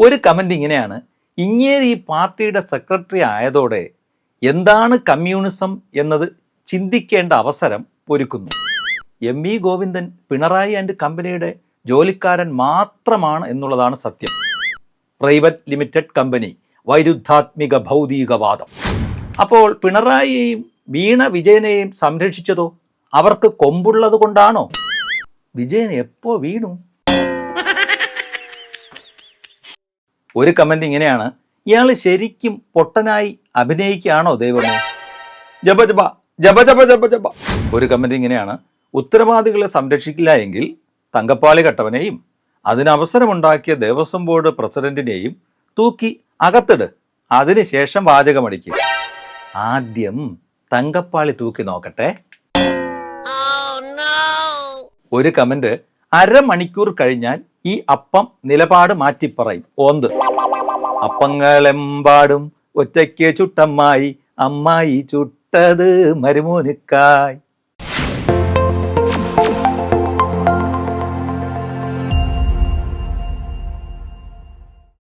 ഒരു കമന്റ് ഇങ്ങനെയാണ്. ഇങ്ങേര് ഈ പാർട്ടിയുടെ സെക്രട്ടറി ആയതോടെ എന്താണ് കമ്മ്യൂണിസം എന്നത് ചിന്തിക്കേണ്ട അവസരം ഒരുക്കുന്നു. M E Govindan Pinarayi and കമ്പനിയുടെ ജോലിക്കാരൻ മാത്രമാണ് എന്നുള്ളതാണ് സത്യം. പ്രൈവറ്റ് ലിമിറ്റഡ് കമ്പനി വൈരുദ്ധാത്മിക ഭൗതികവാദം. അപ്പോൾ പിണറായിയെയും വീണ വിജയനെയും സംരക്ഷിച്ചതോ? അവർക്ക് കൊമ്പുള്ളത് കൊണ്ടാണോ? വിജയൻ എപ്പോ വീണു? ഒരു കമന്റ് ഇങ്ങനെയാണ് ഇയാൾ ശരിക്കും പൊട്ടനായി അഭിനയിക്കുകയാണോ ദൈവമേ? ജപ ജപ ജപ ജപ ജപ ജപ. ഒരു കമന്റ് ഇങ്ങനെയാണ് ഉത്തരവാദികളെ സംരക്ഷിക്കില്ല എങ്കിൽ തങ്കപ്പാളി കട്ടവനെയും അതിനവസരമുണ്ടാക്കിയ ദേവസ്വം ബോർഡ് പ്രസിഡന്റിനെയും തൂക്കി അകത്തിട് അതിനുശേഷം വാചകമടിക്കുക ആദ്യം തങ്കപ്പാളി തൂക്കി നോക്കട്ടെ. ഒരു കമന്റ് അരമണിക്കൂർ കഴിഞ്ഞാൽ ഈ അപ്പം നിലപാട് മാറ്റിപ്പറയും. ഓന്ത്. അപ്പങ്ങളെമ്പാടും ഒറ്റയ്ക്ക് ചുട്ടമ്മായി അമ്മായി ചുട്ടത് മരുമോനുക്കായി.